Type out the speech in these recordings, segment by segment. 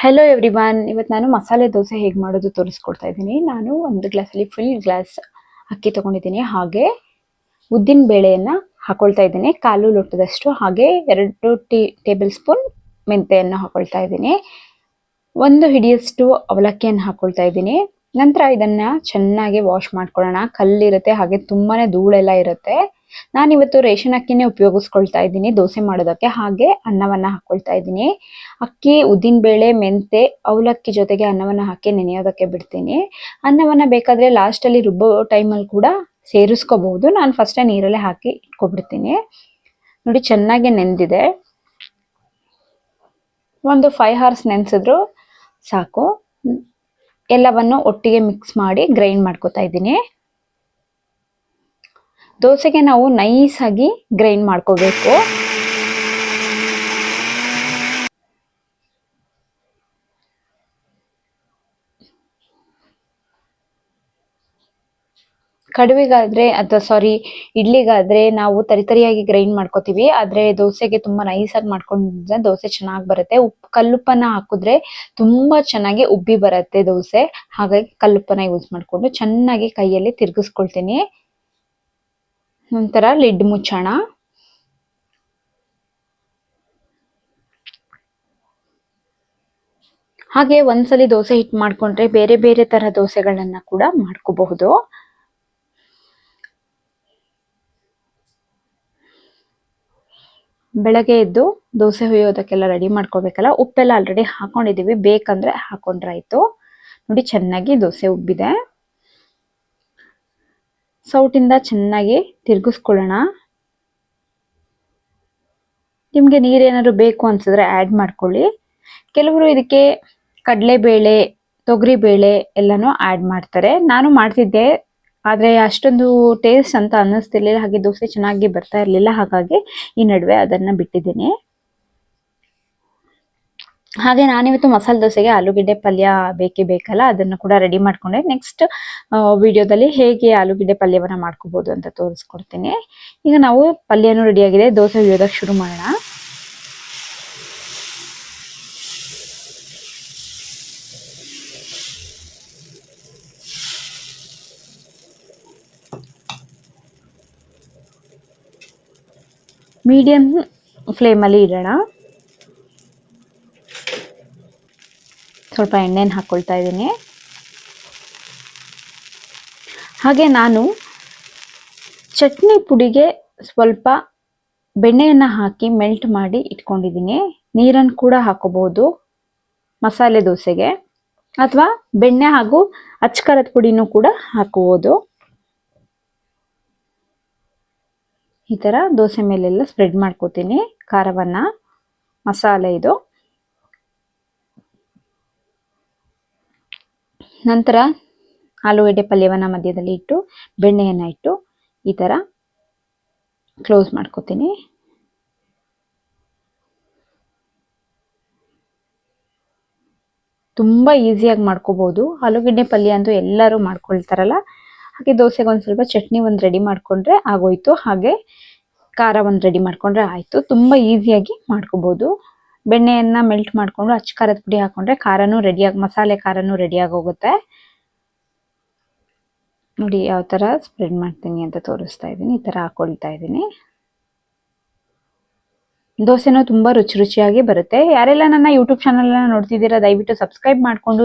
Hello everyone ಇವತ್ತು ನಾನು ಮಸಾಲೆ ದೋಸೆ ಹೇಗೆ ಮಾಡೋದು ತೋರಿಸ್ಕೊಡ್ತಾ ಇದ್ದೀನಿ. ನಾನು ಒಂದು ಗ್ಲಾಸಲ್ಲಿ ಫುಲ್ ಗ್ಲಾಸ್ ಅಕ್ಕಿ ತಗೊಂಡಿದ್ದೀನಿ. ಹಾಗೆ ಉದ್ದಿನ ಬೇಳೆಯನ್ನು ಹಾಕೊಳ್ತಾ ಇದ್ದೀನಿ. ಕಾಲು ಲೋಟದಷ್ಟು. ಹಾಗೆ ಎರಡು ಟೀ, ಟೇಬಲ್ ಸ್ಪೂನ್ ಮೆಂತೆಯನ್ನು ಹಾಕೊಳ್ತಾ ಇದ್ದೀನಿ. ಒಂದು ಹಿಡಿಯಷ್ಟು ಅವಲಕ್ಕಿಯನ್ನು ಹಾಕೊಳ್ತಾ ಇದ್ದೀನಿ. ನಂತರ ಇದನ್ನು ಚೆನ್ನಾಗಿ ವಾಶ್ ಮಾಡ್ಕೊಳ್ಳೋಣ. ಕಲ್ಲಿರುತ್ತೆ. ಹಾಗೆ ತುಂಬಾ ಧೂಳೆಲ್ಲ ಇರುತ್ತೆ. ನಾನು ಇವತ್ತು ರೇಷನ್ ಅಕ್ಕಿನೇ ಉಪಯೋಗಿಸ್ಕೊಳ್ತಾ ಇದ್ದೀನಿ, ದೋಸೆ ಮಾಡೋದಕ್ಕೆ. ಹಾಗೆ ಅನ್ನವನ್ನ ಹಾಕೊಳ್ತಾ ಇದ್ದೀನಿ. ಅಕ್ಕಿ, ಉದ್ದಿನ ಬೇಳೆ ಮೆಂತೆ ಅವಲಕ್ಕಿ ಜೊತೆಗೆ ಅನ್ನವನ್ನ ಹಾಕಿ ನೆನೆಯೋದಕ್ಕೆ ಬಿಡ್ತೀನಿ. ಅನ್ನವನ್ನ ಬೇಕಾದ್ರೆ ಲಾಸ್ಟ್ ಅಲ್ಲಿ ರುಬ್ಬೋ ಟೈಮಲ್ಲಿ ಕೂಡ ಸೇರಿಸ್ಕೋಬಹುದು. ನಾನು ಫಸ್ಟೇ ನೀರಲ್ಲೇ ಹಾಕಿ ಇಟ್ಕೊಬಿಡ್ತೀನಿ. ನೋಡಿ, ಚೆನ್ನಾಗಿ ನೆಂದಿದೆ. ಒಂದು ಫೈವ್ ಹವರ್ಸ್ ನೆನೆಸಿದ್ರು ಸಾಕು. ಎಲ್ಲವನ್ನು ಒಟ್ಟಿಗೆ ಮಿಕ್ಸ್ ಮಾಡಿ ಗ್ರೈಂಡ್ ಮಾಡ್ಕೋತಾ ಇದ್ದೀನಿ. ದೋಸೆಗೆ ನಾವು ನೈಸ್ ಆಗಿ ಗ್ರೈಂಡ್ ಮಾಡ್ಕೋಬೇಕು. ಕಡುವಿಗಾದ್ರೆ ಅಥವಾ ಸಾರಿ ಇಡ್ಲಿಗಾದ್ರೆ ನಾವು ತರಿತರಿಯಾಗಿ ಗ್ರೈಂಡ್ ಮಾಡ್ಕೋತೀವಿ. ಆದ್ರೆ ದೋಸೆಗೆ ತುಂಬಾ ನೈಸ್ ಆಗಿ ಮಾಡ್ಕೊಂಡ್ರೆ ದೋಸೆ ಚೆನ್ನಾಗಿ ಬರುತ್ತೆ. ಉಪ್ಪು ಕಲ್ಲುಪ್ಪನ್ನ ಹಾಕಿದ್ರೆ ತುಂಬಾ ಚೆನ್ನಾಗಿ ಉಬ್ಬಿ ಬರುತ್ತೆ ದೋಸೆ. ಹಾಗಾಗಿ ಕಲ್ಲುಪ್ಪನ್ನ ಯೂಸ್ ಮಾಡ್ಕೊಂಡು ಚೆನ್ನಾಗಿ ಕೈಯಲ್ಲಿ ತಿರ್ಗಿಸ್ಕೊಳ್ತೀನಿ. ನಂತರ ಲಿಡ್ ಮುಚ್ಚೋಣ. ಹಾಗೆ ಒಂದ್ಸಲಿ ದೋಸೆ ಹಿಟ್ ಮಾಡ್ಕೊಂಡ್ರೆ ಬೇರೆ ಬೇರೆ ತರ ದೋಸೆಗಳನ್ನ ಕೂಡ ಮಾಡ್ಕೋಬಹುದು. ಬೆಳಗ್ಗೆ ಎದ್ದು ದೋಸೆ ಹುಯ್ಯೋದಕ್ಕೆಲ್ಲ ರೆಡಿ ಮಾಡ್ಕೋಬೇಕಲ್ಲ, ಉಪ್ಪೆಲ್ಲ ಆಲ್ರೆಡಿ ಹಾಕೊಂಡಿದೀವಿ ಬೇಕಂದ್ರೆ ಹಾಕೊಂಡ್ರಾಯ್ತು. ನೋಡಿ, ಚೆನ್ನಾಗಿ ದೋಸೆ ಉಬ್ಬಿದೆ. ಸೌಟಿಂದ ಚೆನ್ನಾಗಿ ತಿರುಗಿಸ್ಕೊಳ್ಳೋಣ. ನಿಮಗೆ ನೀರೇನಾದ್ರು ಬೇಕು ಅನ್ಸಿದ್ರೆ ಆ್ಯಡ್ ಮಾಡ್ಕೊಳ್ಳಿ. ಕೆಲವರು ಇದಕ್ಕೆ ಕಡಲೆಬೇಳೆ, ತೊಗರಿಬೇಳೆ ಎಲ್ಲನೂ ಆ್ಯಡ್ ಮಾಡ್ತಾರೆ. ನಾನು ಮಾಡ್ತಿದ್ದೆ, ಆದರೆ ಅಷ್ಟೊಂದು ಟೇಸ್ಟ್ ಅಂತ ಅನ್ನಿಸ್ತಿರ್ಲಿಲ್ಲ, ಹಾಗೆ ದೋಸೆ ಚೆನ್ನಾಗಿ ಬರ್ತಾ ಇರಲಿಲ್ಲ, ಹಾಗಾಗಿ ಈ ನಡುವೆ ಅದನ್ನು ಬಿಟ್ಟಿದ್ದೀನಿ. ಹಾಗೆ ನಾನಿವತ್ತು ಮಸಾಲೆ ದೋಸೆಗೆ ಆಲೂಗೆಡ್ಡೆ ಪಲ್ಯ ಬೇಕೇ ಬೇಕಲ್ಲ, ಅದನ್ನು ಕೂಡ ರೆಡಿ ಮಾಡ್ಕೊಂಡೆ. ನೆಕ್ಸ್ಟ್ ವಿಡಿಯೋದಲ್ಲಿ ಹೇಗೆ ಆಲೂಗಡ್ಡೆ ಪಲ್ಯವನ್ನು ಮಾಡ್ಕೋಬೋದು ಅಂತ ತೋರಿಸ್ಕೊಡ್ತೀನಿ. ಈಗ ನಾವು ಪಲ್ಯನೂ ರೆಡಿಯಾಗಿದೆ ದೋಸೆ ಹುಯ್ಯೋದಕ್ಕೆ ಶುರು ಮಾಡೋಣ. ಮೀಡಿಯಮ್ ಫ್ಲೇಮಲ್ಲಿ ಇಡೋಣ. ಸ್ವಲ್ಪ ಎಣ್ಣೆನ ಹಾಕ್ಕೊಳ್ತಾ ಇದ್ದೀನಿ. ಹಾಗೆ ನಾನು ಚಟ್ನಿ ಪುಡಿಗೆ ಸ್ವಲ್ಪ ಬೆಣ್ಣೆಯನ್ನು ಹಾಕಿ ಮೆಲ್ಟ್ ಮಾಡಿ ಇಟ್ಕೊಂಡಿದ್ದೀನಿ. ನೀರನ್ನು ಕೂಡ ಹಾಕೋಬಹುದು, ಮಸಾಲೆ ದೋಸೆಗೆ. ಅಥವಾ ಬೆಣ್ಣೆ ಹಾಗೂ ಅಚ್ಕರದ ಪುಡಿನೂ ಕೂಡ ಹಾಕುವುದು ಈ ಥರ ದೋಸೆ ಮೇಲೆಲ್ಲ ಸ್ಪ್ರೆಡ್ ಮಾಡ್ಕೋತೀನಿ, ಖಾರವನ್ನು, ಮಸಾಲೆ ಇದು. ನಂತರ ಆಲೂಗಡ್ಡೆ ಪಲ್ಯವನ್ನು ಮಧ್ಯದಲ್ಲಿ ಇಟ್ಟು, ಬೆಣ್ಣೆಯನ್ನು ಇಟ್ಟು ಈ ಥರ ಕ್ಲೋಸ್ ಮಾಡ್ಕೋತೀನಿ. ತುಂಬ ಈಸಿಯಾಗಿ ಮಾಡ್ಕೋಬೋದು. ಆಲೂಗಡ್ಡೆ ಪಲ್ಯ ಅಂತೂ ಎಲ್ಲರೂ ಮಾಡ್ಕೊಳ್ತಾರಲ್ಲ? ಹಾಗೆ ದೋಸೆಗೆ ಒಂದು ಸ್ವಲ್ಪ ಚಟ್ನಿ ಒಂದು ರೆಡಿ ಮಾಡಿಕೊಂಡ್ರೆ ಆಗೋಯ್ತು. ಹಾಗೆ ಖಾರ ಒಂದು ರೆಡಿ ಮಾಡಿಕೊಂಡ್ರೆ ಆಯಿತು. ತುಂಬ ಈಸಿಯಾಗಿ ಮಾಡ್ಕೋಬೋದು. ಬೆಣ್ಣೆಯನ್ನು ಮೆಲ್ಟ್ ಮಾಡ್ಕೊಂಡು ಅಚ್ಚ ಖಾರದ ಪುಡಿ ಹಾಕೊಂಡ್ರೆ ಖಾರನೂ ರೆಡಿಯಾಗಿ ಮಸಾಲೆ ಖಾರನೂ ರೆಡಿಯಾಗಿ ಹೋಗುತ್ತೆ. ನೋಡಿ, ಯಾವ ತರ ಸ್ಪ್ರೆಡ್ ಮಾಡ್ತೀನಿ ಅಂತ ತೋರಿಸ್ತಾ ಇದ್ದೀನಿ ಈ ತರ ಹಾಕೊಳ್ತಾ ಇದ್ದೀನಿ ದೋಸೆನೂ ತುಂಬ ರುಚಿ ರುಚಿಯಾಗಿ ಬರುತ್ತೆ. ಯಾರೆಲ್ಲ ನನ್ನ ಯೂಟ್ಯೂಬ್ ಚಾನಲ್ನ ನೋಡ್ತಿದ್ದೀರಾ, ದಯವಿಟ್ಟು ಸಬ್ಸ್ಕ್ರೈಬ್ ಮಾಡಿಕೊಂಡು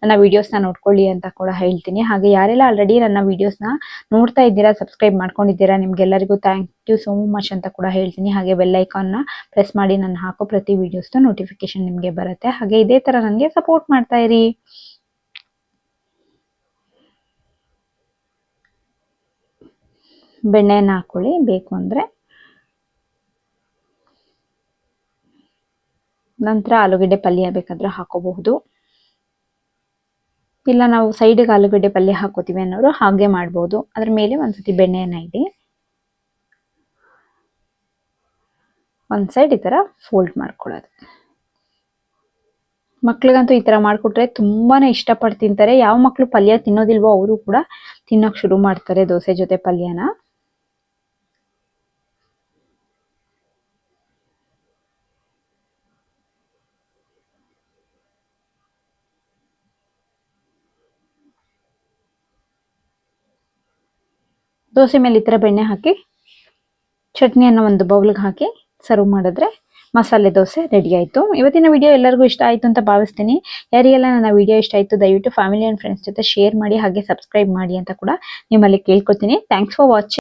ನನ್ನ ವೀಡಿಯೋಸ್ನ ನೋಡ್ಕೊಳ್ಳಿ ಅಂತ ಕೂಡ ಹೇಳ್ತೀನಿ. ಹಾಗೆ ಯಾರೆಲ್ಲ ಆಲ್ರೆಡಿ ನನ್ನ ವೀಡಿಯೋಸ್ನ ನೋಡ್ತಾ ಇದ್ದೀರಾ ಸಬ್ಸ್ಕ್ರೈಬ್ ಮಾಡ್ಕೊಂಡಿದ್ದೀರಾ, ನಿಮ್ಗೆಲ್ಲರಿಗೂ ಥ್ಯಾಂಕ್ ಯು ಸೋ ಮಚ್ ಅಂತ ಕೂಡ ಹೇಳ್ತೀನಿ. ಹಾಗೆ ಬೆಲ್ ಐಕಾನ್ನ ಪ್ರೆಸ್ ಮಾಡಿ ನಾನು ಹಾಕೋ ಪ್ರತಿ ವೀಡಿಯೋಸ್ದು ನೋಟಿಫಿಕೇಶನ್ ನಿಮಗೆ ಬರುತ್ತೆ. ಹಾಗೆ ಇದೇ ಥರ ನನಗೆ ಸಪೋರ್ಟ್ ಮಾಡ್ತಾ ಇರಿ. ಬೆಣ್ಣೆಯನ್ನು ಹಾಕೊಳ್ಳಿ. ಬೇಕು ಅಂದರೆ ನಂತರ ಆಲೂಗಡ್ಡೆ ಪಲ್ಯ ಬೇಕಾದ್ರೆ ಹಾಕೋಬಹುದು. ಇಲ್ಲ ನಾವು ಸೈಡಿಗೆ ಆಲೂಗಡ್ಡೆ ಪಲ್ಯ ಹಾಕೋತೀವಿ ಅನ್ನೋರು ಹಾಗೆ ಮಾಡ್ಬೋದು. ಅದ್ರ ಮೇಲೆ ಒಂದ್ಸತಿ ಬೆಣ್ಣೆಯನ್ನು ಇಡಿ. ಒಂದ್ ಸೈಡ್ ಈ ತರ ಫೋಲ್ಡ್ ಮಾಡ್ಕೊಳ್ಳೋದು. ಮಕ್ಳಿಗಂತೂ ಈ ಥರ ಮಾಡಿಕೊಟ್ರೆ ತುಂಬಾ ಇಷ್ಟಪಟ್ಟು ತಿಂತಾರೆ. ಯಾವ ಮಕ್ಕಳು ಪಲ್ಯ ತಿನ್ನೋದಿಲ್ವೋ ಅವರು ಕೂಡ ತಿನ್ನೋಕೆ ಶುರು ಮಾಡ್ತಾರೆ ದೋಸೆ ಜೊತೆ ಪಲ್ಯನ. ದೋಸೆ ಮೇಲೆ ಈ ಥರ ಬೆಣ್ಣೆ ಹಾಕಿ, ಚಟ್ನಿಯನ್ನು ಒಂದು ಬೌಲ್ಗೆ ಹಾಕಿ ಸರ್ವ್ ಮಾಡಿದ್ರೆ ಮಸಾಲೆ ದೋಸೆ ರೆಡಿ ಆಯಿತು. ಇವತ್ತಿನ ವಿಡಿಯೋ ಎಲ್ಲರಿಗೂ ಇಷ್ಟ ಆಯಿತು ಅಂತ ಭಾವಿಸ್ತೀನಿ. ಯಾರಿಗೆಲ್ಲ ನನ್ನ ವಿಡಿಯೋ ಇಷ್ಟ ಆಯಿತು, ದಯವಿಟ್ಟು ಫ್ಯಾಮಿಲಿ ಆ್ಯಂಡ್ ಫ್ರೆಂಡ್ಸ್ ಜೊತೆ ಶೇರ್ ಮಾಡಿ, ಹಾಗೆ ಸಬ್ಸ್ಕ್ರೈಬ್ ಮಾಡಿ ಅಂತ ಕೂಡ ನಿಮ್ಮಲ್ಲಿ ಕೇಳ್ಕೊತೀನಿ ಥ್ಯಾಂಕ್ಸ್ ಫಾರ್ ವಾಚಿಂಗ್